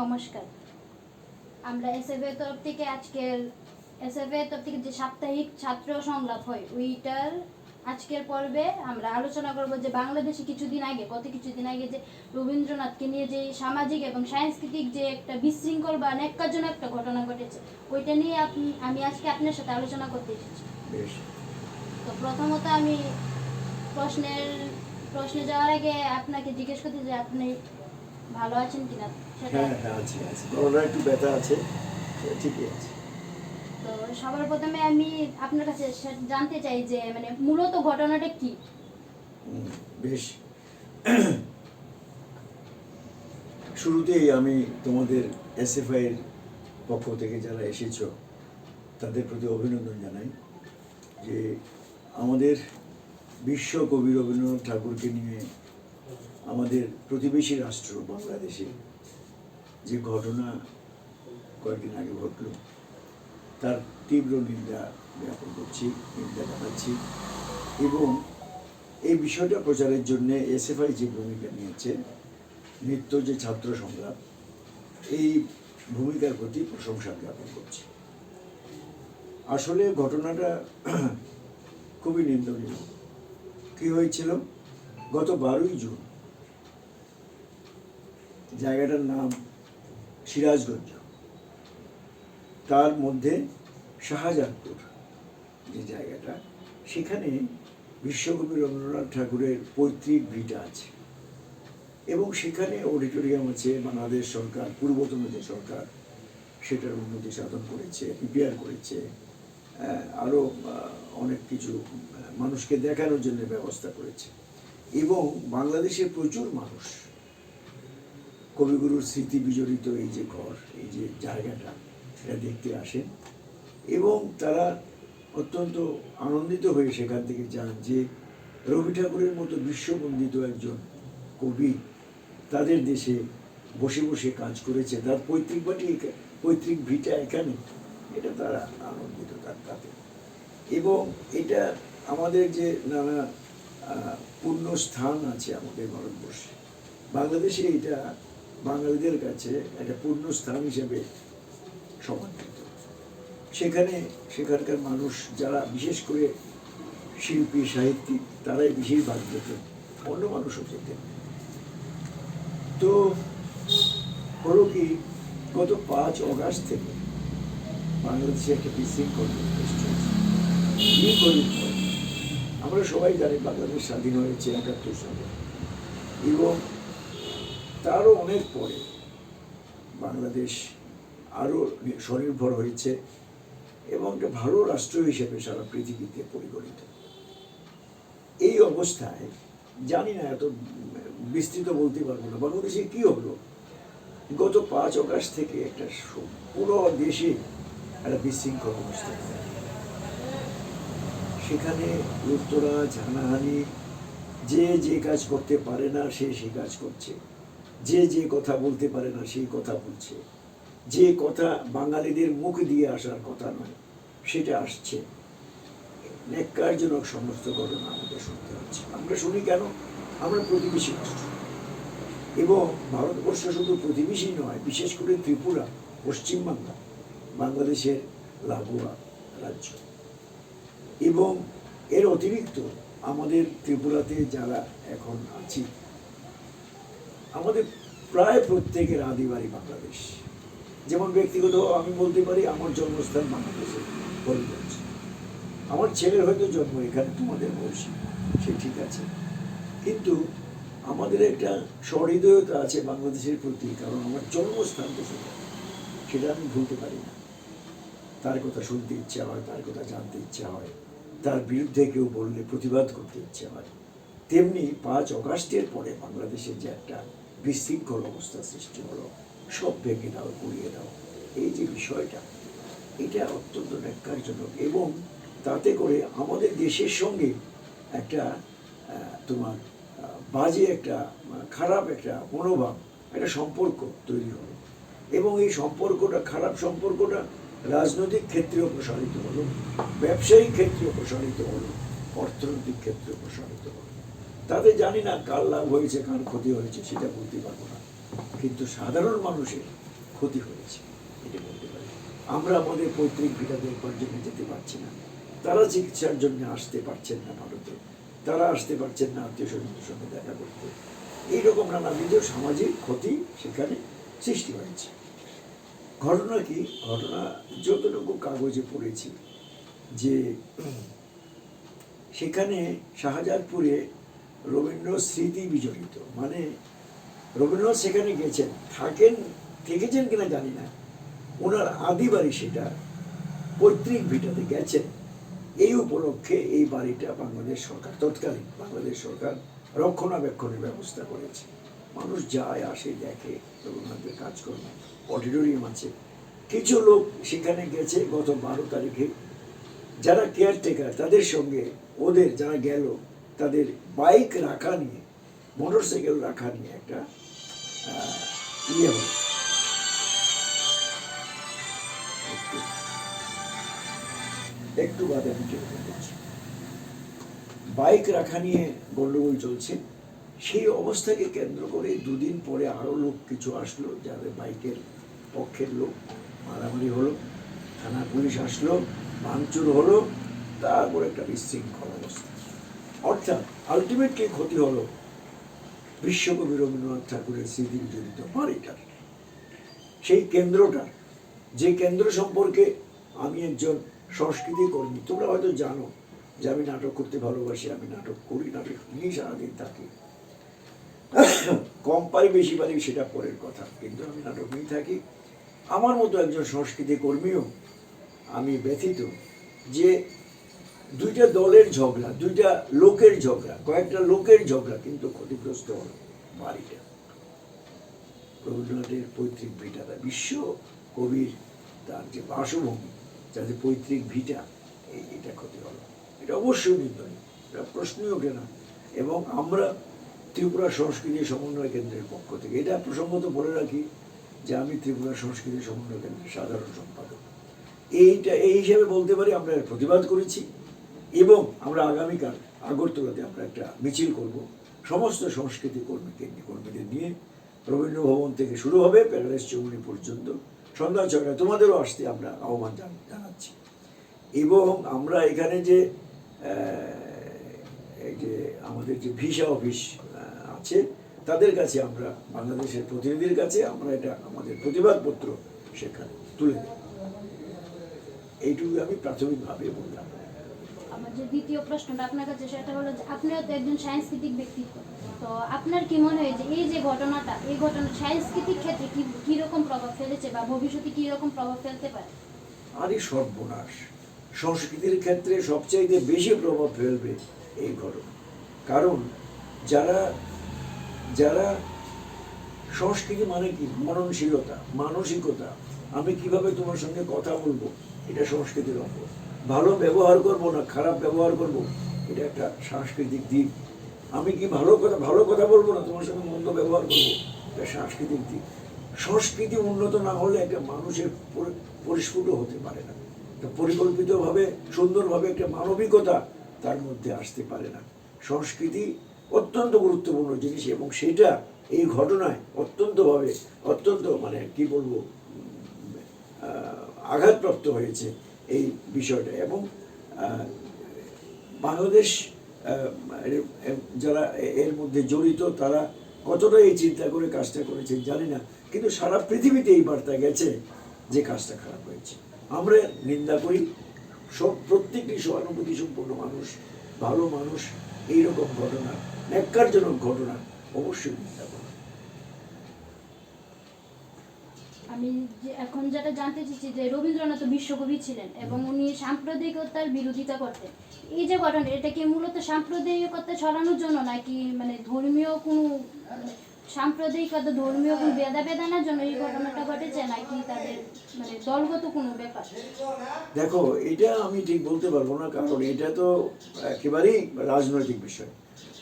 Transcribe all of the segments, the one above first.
নমস্কার। আমরা এসএফ এর তরফ থেকে আজকের এসএফ এর তরফ থেকে যে সাপ্তাহিক ছাত্র সংলাপ হয় ওইটার আজকের পর্বে আমরা আলোচনা করব যে বাংলাদেশে কিছুদিন আগে গত কিছুদিন আগে যে রবীন্দ্রনাথকে নিয়ে যে সামাজিক এবং সাংস্কৃতিক যে একটা বিশৃঙ্খল বা ন্যাক্কারজনক একটা ঘটনা ঘটেছে ওইটা নিয়ে আপনি আমি আজকে আপনার সাথে আলোচনা করতে এসেছি। বেশ। তো প্রথমত আমি প্রশ্নের প্রশ্নে যাওয়ার আগে আপনাকে জিজ্ঞেস করতে যে আপনি ভালো আছেন কিনা? সেটা হ্যাঁ হ্যাঁ আছে একটু ব্যথা আছে ঠিকই আছে। তো সবার প্রথমে আমি আপনার কাছে জানতে চাই যে মানে মূলত ঘটনাটা কি? বেশ। শুরুতেই আমি তোমাদের এসএফআই এর পক্ষ থেকে যারা এসেছ তাদের প্রতি অভিনন্দন জানাই যে আমাদের বিশ্ব কবি রবীন্দ্রনাথ ঠাকুরকে নিয়ে আমাদের প্রতিবেশী রাষ্ট্র বাংলাদেশে যে ঘটনা কয়েকদিন আগে ঘটলো, তার তীব্র নিন্দা জ্ঞাপন করছি, নিন্দা জানাচ্ছি এবং এই বিষয়টা প্রচারের জন্য এসএফআই যে ভূমিকা নিয়েছে, নিত্য যে ছাত্র সংগ্রাম, এই ভূমিকার প্রতি প্রশংসা জ্ঞাপন করছি। আসলে ঘটনাটা খুবই নিন্দনীয়। কি হয়েছিল? গত বারোই জুন জায়গাটার নাম সিরাজগঞ্জ। তার মধ্যে শাহজাহানপুর যে জায়গাটা, সেখানে বিশ্বকবি রবীন্দ্রনাথ ঠাকুরের পৈতৃক ভিটা আছে। এবং সেখানে অডিটোরিয়াম আছে, বাংলাদেশ সরকার, পূর্বতন যে সরকার, সেটার উন্নতি সাধন করেছে প্রিপেয়ার করেছে। আরও অনেক কিছু মানুষকে দেখানোর জন্য ব্যবস্থা করেছে। এবং বাংলাদেশে প্রচুর মানুষ কবিগুরুর স্মৃতি বিজড়িত এই যে ঘর, এই যে জায়গাটা, সেটা দেখতে আসেন। এবং তারা অত্যন্ত আনন্দিত হয়ে সেখান থেকে যান যে রবি ঠাকুরের মতো বিশ্ববন্দিত একজন কবি তাদের দেশে বসে বসে কাজ করেছে। তার পৈতৃক বাটি পৈতৃক ভিটা এখানে। এটা তারা আনন্দিত তার তাতে। এবং এটা আমাদের যে নানা পূর্ণ স্থান আছে আমাদের ভারতবর্ষে। বাংলাদেশে এটা বাঙালিদের কাছে একটা পূর্ণ স্থান হিসেবে সমন্বিত সেখানে সেখানকার মানুষ যারা বিশেষ করে শিল্পী, সাহিত্যিক, তারাই বেশিরভাগ যেতেন অন্য মানুষও যেতেন তো হলো কি, গত পাঁচ অগাস্ট থেকে বাংলাদেশে একটা বিশৃঙ্খল আমরা সবাই জানি বাংলাদেশ স্বাধীন হয়েছে একাত্তর সালে এবং তারও অনেক পরে বাংলাদেশ আরও স্বনির্ভর হয়েছে এবং একটা ভালো রাষ্ট্র হিসেবে সারা পৃথিবীতে পরিগণিত। এই অবস্থায় জানি না এত বিস্তৃত বলতে পারব না, বাংলাদেশে কি হলো? গত পাঁচ অগাস্ট থেকে একটা পুরো দেশে একটা বিশৃঙ্খল অবস্থা সেখানে উত্তরাজ হানাহানি যে যে কাজ করতে পারে না সে সে কাজ করছে। যে যে কথা বলতে পারে না, সেই কথা বলছে। যে কথা বাঙালিদের মুখ দিয়ে আসার কথা নয়, সেটা আসছে। ন্যাক্কারজনক সমস্ত ঘটনা আমাদের শুনতে হচ্ছে। আমরা শুনি কেন? আমরা প্রতিবেশী রাষ্ট্র। এবং ভারতবর্ষ শুধু প্রতিবেশী নয়, বিশেষ করে ত্রিপুরা পশ্চিমবাংলা বাংলাদেশের লাগোয়া রাজ্য। এবং এর অতিরিক্ত আমাদের ত্রিপুরাতে যারা এখন আছি আমাদের প্রায় প্রত্যেকের আদিবাড়ি বাংলাদেশ। যেমন ব্যক্তিগত আমি বলতে পারি, আমার জন্মস্থান বাংলাদেশে হরিগঞ্জ। আমার ছেলের হয়তো জন্ম এখানে, তোমাদের বয়সী, সে ঠিক আছে। কিন্তু আমাদের একটা সহৃদয়তা আছে বাংলাদেশের প্রতি, কারণ আমার জন্মস্থান তো সেটা। সেটা আমি ভুলতে পারি না। তার কথা শুনতে ইচ্ছা হয়, তার কথা জানতে ইচ্ছা হয়। তার বিরুদ্ধে কেউ বললে প্রতিবাদ করতে ইচ্ছে হয়। তেমনি পাঁচ অগাস্টের পরে বাংলাদেশের যে একটা বিশৃঙ্খল অবস্থা সৃষ্টি হলো। সব ভেঙে দাও গুড়িয়ে দাও। এই যে বিষয়টা, এটা অত্যন্ত ন্যাক্কারজনক এবং তাতে করে আমাদের দেশের সঙ্গে একটা তোমার বাজে একটা খারাপ একটা মনোভাব, একটা সম্পর্ক তৈরি হলো। এবং এই সম্পর্কটা, খারাপ সম্পর্কটা রাজনৈতিক ক্ষেত্রেও প্রসারিত হলো, ব্যবসায়িক ক্ষেত্রেও প্রসারিত হলো, অর্থনৈতিক ক্ষেত্রেও প্রসারিত হলো। তাতে জানি না কার লাভ হয়েছে, কার ক্ষতি হয়েছে, সেটা বলতে পারব না। কিন্তু সাধারণ মানুষের ক্ষতি হয়েছে, এটা বলতে পারি। আমরা আমাদের পৈতৃক ভিটা দেখবার জন্য যেতে পারছি না। তারা চিকিৎসার জন্য আসতে পারছেন না ভারতে। তারা আসতে পারছেন না আত্মীয় স্বজনদের সঙ্গে দেখা করতে। এইরকম নানাবিধ সামাজিক ক্ষতি সেখানে সৃষ্টি হয়েছে। ঘটনা কি? ঘটনা যতটুকু কাগজে পড়েছি যে সেখানে শাহজাদপুরে রবীন্দ্র স্মৃতি বিজড়িত। মানে রবীন্দ্রনাথ সেখানে গেছেন থাকেন, থেকেছেন কিনা জানি না। ওনার আদি বাড়ি সেটা পৈতৃক ভিটাতে গেছেন। এই উপলক্ষে এই বাড়িটা বাংলাদেশ সরকার, তৎকালীন বাংলাদেশ সরকার রক্ষণাবেক্ষণের ব্যবস্থা করেছে। মানুষ যায়, আসে, দেখে, রবীন্দ্রনাথের কাজকর্ম, অডিটোরিয়াম আছে। কিছু লোক সেখানে গেছে গত বারো তারিখে। যারা কেয়ারটেকার তাদের সঙ্গে ওদের যারা গেল তাদের বাইক রাখা নিয়ে মোটর সাইকেল রাখা নিয়ে একটা ইয়ে হয় একটু- বাদে আমি বাইক রাখা নিয়ে গন্ডগোল চলছে। সেই অবস্থাকে কেন্দ্র করে দুদিন পরে আরও লোক কিছু আসলো, যাদের বাইকের পক্ষের লোক, মারামারি হলো থানা পুলিশ আসলো, ভাঙচুর হলো, তারপর একটা বিশৃঙ্খল। অর্থাৎ আলটিমেটলি ক্ষতি হলো বিশ্বকবি রবীন্দ্রনাথ ঠাকুরের স্মৃতি বিজড়িত বাড়িটার। সেই কেন্দ্রটা, যে কেন্দ্র সম্পর্কে আমি একজন সংস্কৃতি কর্মী, তোমরা হয়তো জানো যে আমি নাটক করতে ভালোবাসি, আমি নাটক করি, নাটক নিয়ে সারাদিন থাকি। কম পারি, বেশি পারি, সেটা পরের কথা। কিন্তু আমি নাটক নিয়ে থাকি। আমার মতো একজন সংস্কৃতি কর্মীও আমি ব্যথিত যে দুইটা দলের ঝগড়া, দুইটা লোকের ঝগড়া, কয়েকটা লোকের ঝগড়া কিন্তু ক্ষতিগ্রস্ত হলো বাড়িটা। রবীন্দ্রনাথের পৈতৃক ভিটাটা বিশ্ব কবির তার যে বাসভূমি যাদের পৈতৃক ভিটা এটা ক্ষতি হলো। এটা অবশ্যই নিন্দনীয়, এটা প্রশ্নই ওঠে না। এবং আমরা ত্রিপুরা সংস্কৃতি সমন্বয় কেন্দ্রের পক্ষ থেকে, এটা প্রসঙ্গত বলে রাখি যে আমি ত্রিপুরা সংস্কৃতি সমন্বয় কেন্দ্রের সাধারণ সম্পাদক। এইটা, এই হিসাবে বলতে পারি আমরা প্রতিবাদ করেছি। এবং আমরা আগামীকাল আগরতলাতে আমরা একটা মিছিল করব। সমস্ত সংস্কৃতি কর্মী, কেন্দ্রীয় কর্মীদের নিয়ে রবীন্দ্র ভবন থেকে শুরু হবে, প্যারাডাইস চৌমুনি পর্যন্ত। সন্ধ্যা ছয়টা তোমাদেরও আসতে আমরা আহ্বান জান- জানাচ্ছি। এবং আমরা এখানে যে যে আমাদের যে ভিসা অফিস আছে, তাদের কাছে আমরা, বাংলাদেশের প্রতিনিধির কাছে আমরা এটা, আমাদের প্রতিবাদপত্র সেখানে তুলে দেব। এইটুকু আমি প্রাথমিকভাবে বললাম। আমার যে দ্বিতীয় প্রশ্নটা আপনার কাছে, সেটা হলো যে আপনিও তো একজন সাংস্কৃতিক ব্যক্তিত্ব। তো আপনার কি মনে হয় যে এই যে ঘটনাটা, এই ঘটনা সাংস্কৃতিক ক্ষেত্রে কি কীরকম প্রভাব ফেলেছে বা ভবিষ্যতে প্রভাব ফেলতে পারে? আরে সর্বনাশ। সংস্কৃতির ক্ষেত্রে সবচাইতে বেশি প্রভাব ফেলবে এই ঘটনা। কারণ যারা যারা সংস্কৃতি মানে কি? মননশীলতা, মানসিকতা। আমি কীভাবে তোমার সঙ্গে কথা বলব? এটা সংস্কৃতির অঙ্গ। ভালো ব্যবহার করব না খারাপ ব্যবহার করব, এটা একটা সাংস্কৃতিক দিক। আমি কি ভালো কথা ভালো কথা বলব না? তোমার সঙ্গে মন্দ ব্যবহার করব, এটা সাংস্কৃতিক দিক। সংস্কৃতি উন্নত না হলে একটা মানুষের পরিস্ফুট হতে পারে না। পরিকল্পিতভাবে, সুন্দরভাবে একটা মানবিকতা তার মধ্যে আসতে পারে না। সংস্কৃতি অত্যন্ত গুরুত্বপূর্ণ জিনিস এবং সেটা এই ঘটনায় অত্যন্তভাবে, অত্যন্ত মানে কি বলব আঘাতপ্রাপ্ত হয়েছে। এই বিষয়টা এবং বাংলাদেশ যারা এর মধ্যে জড়িত তারা কতটা এই চিন্তা করে কাজটা করেছে জানি না, কিন্তু সারা পৃথিবীতে এই বার্তা গেছে যে কাজটা খারাপ হয়েছে। আমরা নিন্দা করি, সব প্রত্যেকটি সহানুভূতি সম্পন্ন মানুষ, ভালো মানুষ, এইরকম ঘটনা, ন্যাক্কারজনক ঘটনা, অবশ্যই নিন্দা করে। আমি এখন যেটা জানতে চাইছি যে রবীন্দ্রনাথ বিশ্বকবি ছিলেন এবং উনি সাম্প্রদায়িকতার বিরোধিতা করতেন। এই যে ঘটনা, এটা কি মূলত সাম্প্রদায়িকতা ছড়ানোর জন্য নাকি মানে ধর্মীয় কোনো মানে সাম্প্রদায়িকতা, ধর্মীয় কোনো ভেদাভেদানের জন্য এই ঘটনাটা ঘটেছে নাকি তাদের মানে দলগত কোনো ব্যাপার? দেখো, এটা আমি ঠিক বলতে পারব না, কারণ এটা তো একেবারেই রাজনৈতিক বিষয়।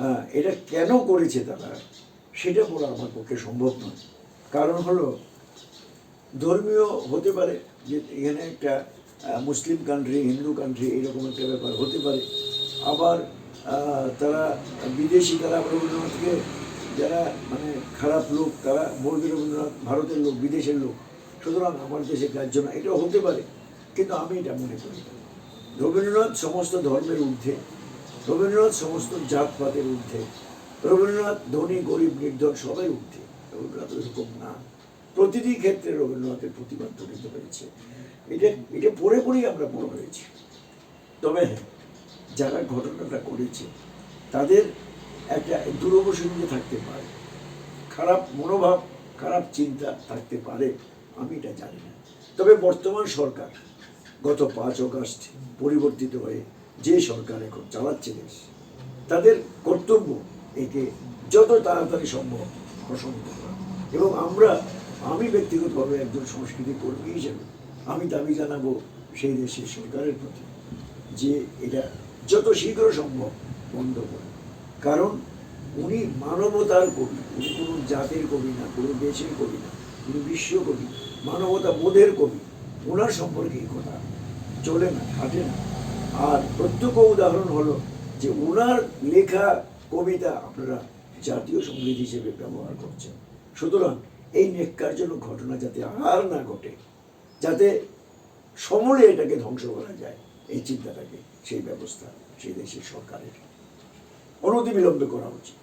হ্যাঁ এটা কেন করেছে তারা, সেটা বলা আমার পক্ষে সম্ভব নয়। কারণ হলো ধর্মীয় হতে পারে, যে এখানে একটা মুসলিম কান্ট্রি হিন্দু কান্ট্রি এইরকম একটা ব্যাপার হতে পারে। আবার তারা, বিদেশি, তারা রবীন্দ্রনাথকে, যারা মানে খারাপ লোক, তারা বলবে রবীন্দ্রনাথ ভারতের লোক, বিদেশের লোক। সুতরাং আমার দেশে গ্রাহ্য না, এটাও হতে পারে, কিন্তু আমি এটা মনে করি রবীন্দ্রনাথ সমস্ত ধর্মের ঊর্ধ্বে, রবীন্দ্রনাথ সমস্ত জাতপাতের ঊর্ধ্বে, রবীন্দ্রনাথ ধনী, গরিব, নির্ধন, সবাই ঊর্ধ্বে। রবীন্দ্রনাথ এরকম না। প্রতিটি ক্ষেত্রে রবীন্দ্রনাথের প্রতিবাদ তরিত হয়েছে। এটা এটা পড়ে পড়েই আমরা বড় হয়েছি। তবে যারা ঘটনাটা করেছে, তাদের একটা দূরবসঙ্গে থাকতে পারে। খারাপ মনোভাব, খারাপ চিন্তা থাকতে পারে, আমি এটা জানি না। তবে বর্তমান সরকার গত পাঁচ অগাস্ট পরিবর্তিত হয়ে যে সরকার এখন চালাচ্ছে দেশ, তাদের কর্তব্য একে যত তাড়াতাড়ি সম্ভব প্রশমিত করা এবং আমরা আমি ব্যক্তিগতভাবে একজন সংস্কৃতি কর্মী হিসেবে আমি দাবি জানাব সেই দেশের সরকারের প্রতি যে এটা যত শীঘ্র সম্ভব বন্ধ করে। কারণ উনি মানবতার কবি, উনি কোনো জাতের কবি না, কোনো দেশের কবি না, উনি বিশ্ব কবি, মানবতা বোধের কবি। ওনার সম্পর্কে এই কথা চলে না হাঁটে না। আর প্রত্যক্ষ উদাহরণ হলো যে ওনার লেখা কবিতা আপনারা জাতীয় সংগীত হিসেবে ব্যবহার করছেন। সুতরাং এই নেককারজনক ঘটনা যাতে আর না ঘটে, যাতে সমূলে এটাকে ধ্বংস করা যায়, এই চিন্তাটাকে, সেই ব্যবস্থা সেই দেশের সরকারের। অনতিবিলম্বে করা উচিত।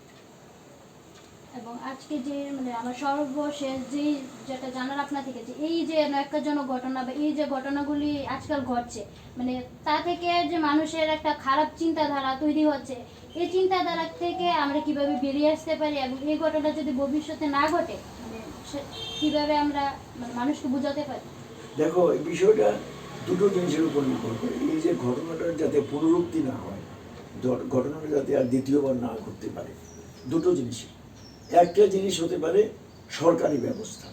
এবং আজকে যে মানে আমার সর্বশেষ যে যেটা জানার আপনার থেকে যে, এই যে নৈক্যজনক ঘটনা বা এই যে ঘটনাগুলি আজকাল ঘটছে মানে তা থেকে যে মানুষের একটা খারাপ চিন্তাধারা তৈরি হচ্ছে, এই চিন্তাধারা থেকে আমরা কীভাবে বেরিয়ে আসতে পারি এবং এই ঘটনা যদি ভবিষ্যতে না ঘটে কীভাবে আমরা মানে মানুষকে বোঝাতে পারি? দেখো, এই বিষয়টা দুটো জিনিসের উপর নির্ভর করে। এই যে ঘটনাটার যাতে পুনরুক্তি না হয় ঘটনাটা যাতে আর দ্বিতীয়বার না ঘটতে পারে, দুটো জিনিস একটা জিনিস হতে পারে সরকারি ব্যবস্থা।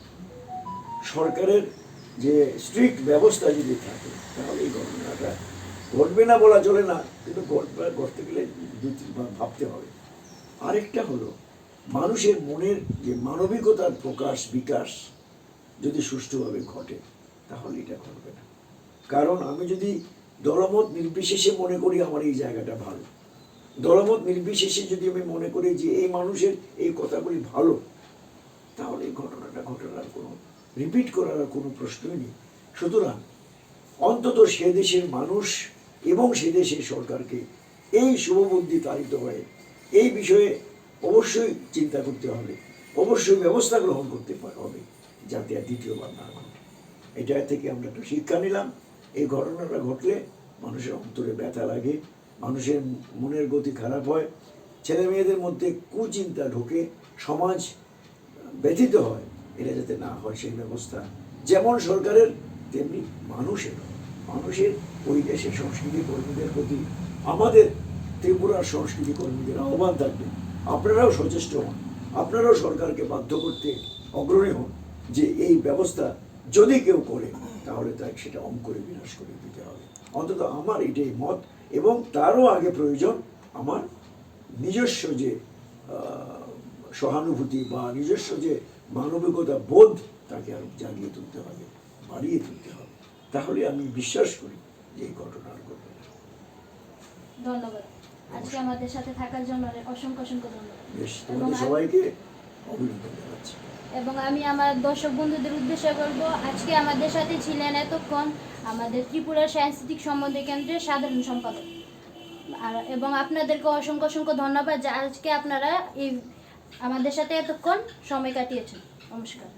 সরকারের যে স্ট্রিক্ট ব্যবস্থা যদি থাকে, তাহলে এই ঘটনাটা ঘটবে না বলা চলে না, কিন্তু ঘটবে, ঘটতে গেলে দু ভাবতে হবে। আরেকটা হলো মানুষের মনের যে মানবিকতার প্রকাশ, বিকাশ যদি সুষ্ঠুভাবে ঘটে, তাহলে এটা ঘটবে না। কারণ আমি যদি দলমত নির্বিশেষে মনে করি, আমার এই জায়গাটা ভালো। দলমত নির্বিশেষে যদি আমি মনে করি যে এই মানুষের এই কথাগুলি ভালো, তাহলে এই ঘটনাটা ঘটনার কোনো রিপিট করার কোনো প্রশ্নই নেই। সুতরাং অন্তত সে দেশের মানুষ এবং সে দেশের সরকারকে এই শুভবুদ্ধি তাড়িত হয়ে, এই বিষয়ে অবশ্যই চিন্তা করতে হবে। অবশ্যই ব্যবস্থা গ্রহণ করতে হবে, যাতে আর দ্বিতীয়বার না ঘটে। এটা থেকে আমরা একটা শিক্ষা নিলাম। এই ঘটনাটা ঘটলে মানুষের অন্তরে ব্যথা লাগে, মানুষের মনের গতি খারাপ হয় ছেলে মেয়েদের মধ্যে কুচিন্তা ঢোকে, সমাজ ব্যথিত হয়, এটা যাতে না হয় সেই ব্যবস্থা। যেমন সরকারের, তেমনি মানুষের। মানুষের ওই দেশের সংস্কৃতি কর্মীদের প্রতি আমাদের ত্রিপুরার সংস্কৃতি কর্মীদের আহ্বান থাকবে। আপনারাও সচেষ্ট হন। আপনারাও সরকারকে বাধ্য করতে অগ্রণী হন যে এই ব্যবস্থা যদি কেউ করে, তাহলে তাকে সেটা অম করে বিনাশ করে দিতে হবে। অন্তত আমার এটাই মত এবং তারও আগে প্রয়োজন আমার নিজস্ব যে সহানুভূতি বা নিজস্ব যে মানবিকতা বোধ, তাকে আরও জাগিয়ে তুলতে হবে, বাড়িয়ে তুলতে হবে। তাহলে আমি বিশ্বাস করি যে এই ঘটনা আর ঘটবে না। ধন্যবাদ। আজকে আমাদের সাথে থাকার জন্য অসংখ্য অসংখ্য ধন্যবাদ। বেশ এবং তোমাদের সবাইকে অভিনন্দন জানাচ্ছি। এবং আমি আমার দর্শক বন্ধুদের উদ্দেশ্যে বলব আজকে আমাদের সাথে ছিলেন এতক্ষণ আমাদের ত্রিপুরা সাংস্কৃতিক সম্বন্ধে কেন্দ্রের সাধারণ সম্পাদক। আর এবং আপনাদেরকে অসংখ্য অসংখ্য ধন্যবাদ যে আজকে আপনারা এই আমাদের সাথে এতক্ষণ সময় কাটিয়েছেন। নমস্কার।